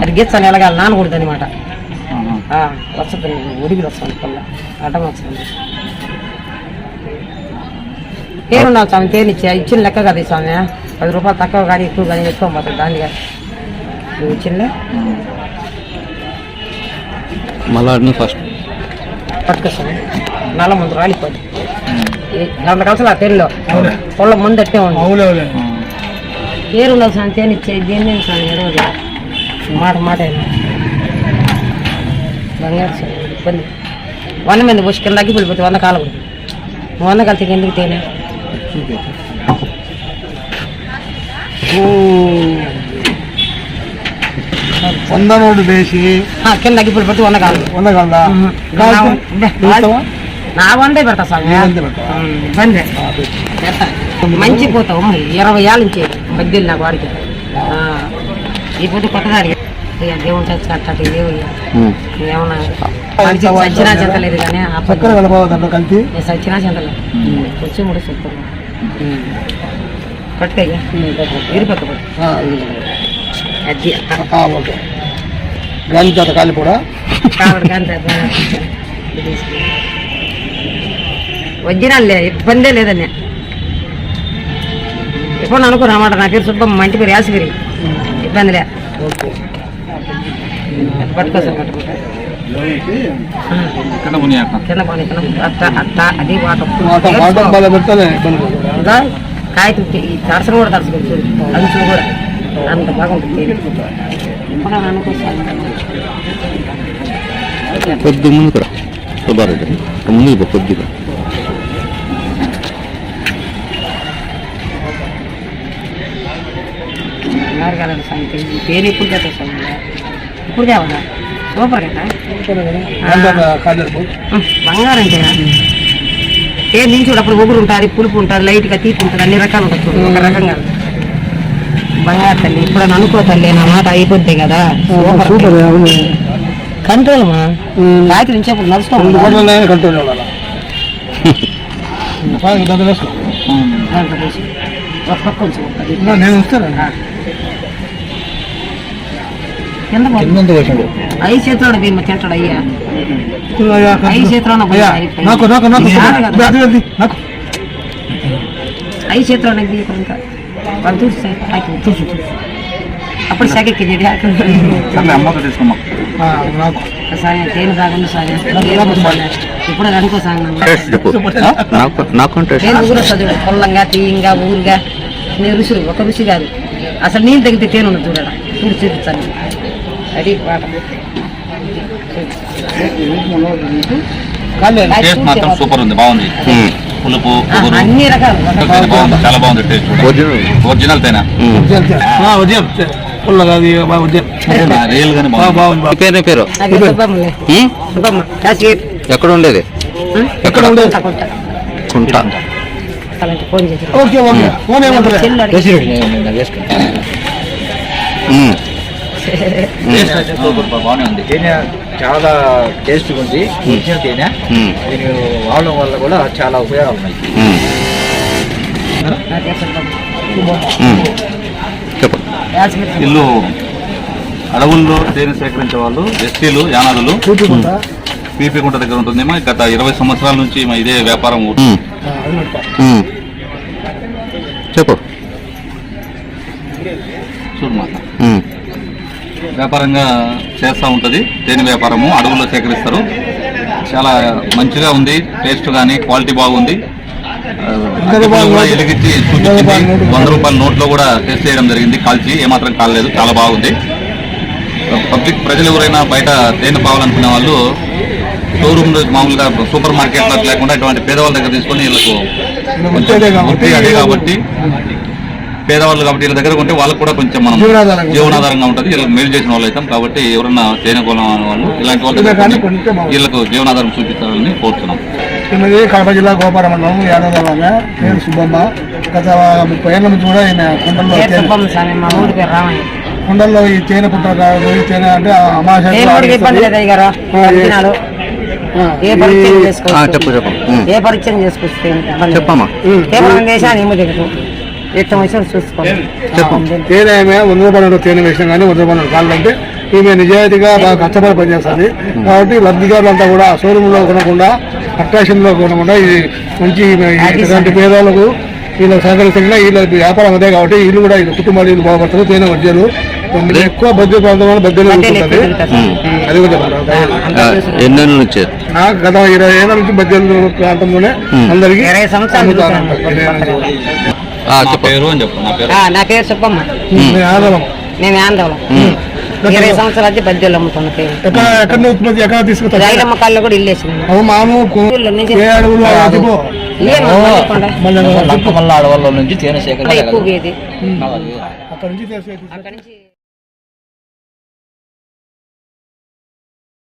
అది గిచ్చని ఎలగాలి నానకూడదు అనమాట. వస్తుంది ఉడికి వస్తుంది పిల్ల అడ్డం వస్తుంది. పేరున్నావు స్వామి తేనిచ్చా ఇచ్చిన లెక్క కదా ఈ స్వామి పది రూపాయలు తక్కువ కానీ ఎక్కువ కానీ ఎక్కువ పోతుంది దాన్ని కానీ నువ్వు ఇచ్చిందే? మళ్ళీ ఫస్ట్. పట్టుకో స్వామి. నల్ల ముందు రాలిపోద్ది గంట కలిసి ఆ తెల్లో పొల్ల ముందు అట్టే ఉంది పేరున్నావు స్వామి తేనిచ్చే దేన్ని స్వామి ఎడవది మాట మాట అయినా. బంగారు స్వామి ఇబ్బంది. వంద మంది పోసి కిందకి వెళ్ళిపోతే వంద కాలం వంద కలిసి ఎందుకు తేనే వంద నోటు వేసి ఆ, కిందకి వెళ్ళిపోతే వంద కాలం వంద కల్లా నా వందే పెడతా? ఉమ్, ఇబ్బందే. మంచి పోతావు ఇరవై ఏళ్ళ నుంచి మధ్యలో నాకు వాడికి. ఈ పొద్దు కొత్తదాడి ఇక దేవుని తెచ్చి కట్టటి దేవుడు ఏమన్నా మంచి సచ్చినా చింతలేదు కానీ కలిపి. సచ్చినా చింతలేదు వచ్చి కూడా చెప్తాను పట్టుకయ్యా ఇరుపక్క పట్టు. ఆ, ఇది. అది ఓకే గాలి చేత కాలి కూడా. కావడం కానీ వజ్రాలే ఇబ్బందే లేదన్న. ఎప్పుడు అనుకున్నా అన్నమాట నా పేరు సుబ్బమ్మ మా ఇంటి పేరు యాసగిరి. ఇబ్బంది లే. ఓకే. పట్టుకుంటా ఎక్కడ మునియాక కింద పోనీ అట్ట అట్ట అది వాటం. మాట మాట బాగా పెడతానే ఇబ్బంది లేదు. ఇంకా కాగితం తరసన కూడా తరచుకోవచ్చు అంచు కూడా. అంత బాగుంటుంది కొద్ది ముందుకురా సుబ్బారెడ్డి ముందుకు కొద్దిగా సంగతి పేరు ఎప్పుడు చేస్తా సూపర్ కదా? బంగారం అప్పుడు ఒగురు ఉంటుంది పులుపు ఉంటుంది లైట్గా తీపి ఉంటుంది అన్ని రకాలు ఉంటుంది చూడు, ఒక రకంగా. బంగారు తల్లి ఇప్పుడు అని అనుకో తల్లి నా మాట అయిపోద్ది కదా. సూపర్. కంట్రోల్ మా. రాత్రి నుంచి అప్పుడు కోట్ల కంట్రోల్ ఉండాలి? బాగా ఐదు చేతులు తింటాడు అయ్యా. ఐదు చేతులు ఐదు చేతులు వాళ్ళు చూసి చూసి అప్పుడు సగెక్కి ఇప్పుడు అనుకో ఊరు చదువు పొల్లంగా తీయంగా ఊరుగా. నేను రుచులు ఒక రుచి కాదు. అసలు నేను తగ్గితే తేను ఉన్నది చూడాలి చూడు చూపించాను అది పాట టేస్ట్ మాత్రం. సూపర్ ఉంది బాగుంది. పులుపు అన్ని రకాలు. బాగుంది చాలా బాగుంది టేస్ట్ ఒరిజినల్ తేనె? పుల్లగా రియల్ గానే బాగుంది. పేరు ఎక్కడ ఉండేది? ఎక్కడ ఉండేది? కొంట ఫోన్ చేసి ఓకే ఓకే. ఫోన్ ఏమంటారు? బాగానే ఉంది. తేనె చాలా టేస్ట్ ఉంది. ఒరిజినల్ తేనె. దీన్ని వాడడం వల్ల కూడా చాలా ఉపయోగాలు ఉన్నాయి. ఇల్లు అడవుల్లో తేనె సేకరించే వాళ్ళు ఎస్టీలు యానాదులు చూపించుకుంటా పీపీ గుంట దగ్గర ఉంటుందేమో గత ఇరవై సంవత్సరాల నుంచి మా ఇదే వ్యాపారం. చెప్పు. చూడు మాట వ్యాపారంగా చేస్తూ ఉంటుంది. తేనె వ్యాపారము అడవుల్లో సేకరిస్తారు. చాలా మంచిగా ఉంది. టేస్ట్ కానీ క్వాలిటీ బాగుంది. వెలిగించి చూపించింది. వంద రూపాయల నోట్లో కూడా టెస్ట్ చేయడం జరిగింది. కాల్చి ఏమాత్రం కాలేదు చాలా బాగుంది. పబ్లిక్ ప్రజలు ఎవరైనా బయట తేనె కావాలనుకునే వాళ్ళు షోరూమ్ మామూలుగా సూపర్ మార్కెట్లో లేకుండా ఇటువంటి పేదవాళ్ళ దగ్గర తీసుకొని వీళ్ళకు అదే కాబట్టి పేదవాళ్ళు కాబట్టి వీళ్ళ దగ్గర ఉంటే వాళ్ళకు కూడా కొంచెం మనం జీవనాధారంగా జీవనాధారంగా ఉంటుంది. వీళ్ళకి మేలు చేసిన వాళ్ళు అవుతాం కాబట్టి ఎవరన్నా కొనం వాళ్ళు ఇలాంటి వాళ్ళ. వీళ్ళకు జీవనాధారం చూపించాలని కోరుతున్నాం. ఈమెది కడప జిల్లా గోపాల మండలం యాదవరాగా నేను సుబ్బమ్మ. గత ముప్పై ఏళ్ళ నుంచి కూడా ఈయన కుండల్లో పేరు పేరు కుండల్లో ఈ తేనె పుట్ట కాదు ఈ తేనె అంటే అమాశ ఏ ఏ పరిచయం ఆ, చేసుకోవచ్చు? చెప్పు చెప్పు. ఉమ్. ఏ పరిచయం చేసుకొస్తే ఇబ్బంది లేదు. చెప్పమ్మా కేవలం దేశాన్ని ఏమో దిగదు ఇష్టం వచ్చిన చూసుకోండి. చెప్పు. తేనె వంద రూపాయలు తేనె వేసినా కానీ వంద రూపాయలు అంటే ఈమె నిజాయితీగా బాగా కష్టపడి పనిచేస్తుంది. కాబట్టి లబ్ధిదారులంతా కూడా షోరూంలో కొనకుండా అట్రాక్షన్లో కొనకుండా ఇది మంచి ఇలాంటి పేదలకు వీళ్ళకి సహకరిస్తున్నా వీళ్ళ వ్యాపారం అదే కాబట్టి వీళ్ళు కూడా వీళ్ళ కుటుంబాలు వీళ్ళు బాగుపడతారు తేనె వద్యలు ఎక్కువ బద్దె ప్రాంతంలో బద్దెలు ఉంటుంది. అది నుంచి? నాకు గత ఇరవై ఏళ్ళ నుంచి బద్దెలు ప్రాంతంలోనే అందరికీ నా చెప్పు. పేరు అని చెప్పు నా పేరు. ఆ, నా పేరు సుబ్బమ్మ. నేను ఆందోళన. ఇరవై సంవత్సరాలు వచ్చి బద్దెలు అమ్ముతున్నా పేరు ఎక్కడ ఎక్కడ ఉత్పత్తి ఎక్కడ తీసుకొస్తారు రైలమ్మ కాళ్ళు కూడా నుంచి. మళ్ళీ నుంచి నుంచి తీసేసి అక్కడ నుంచి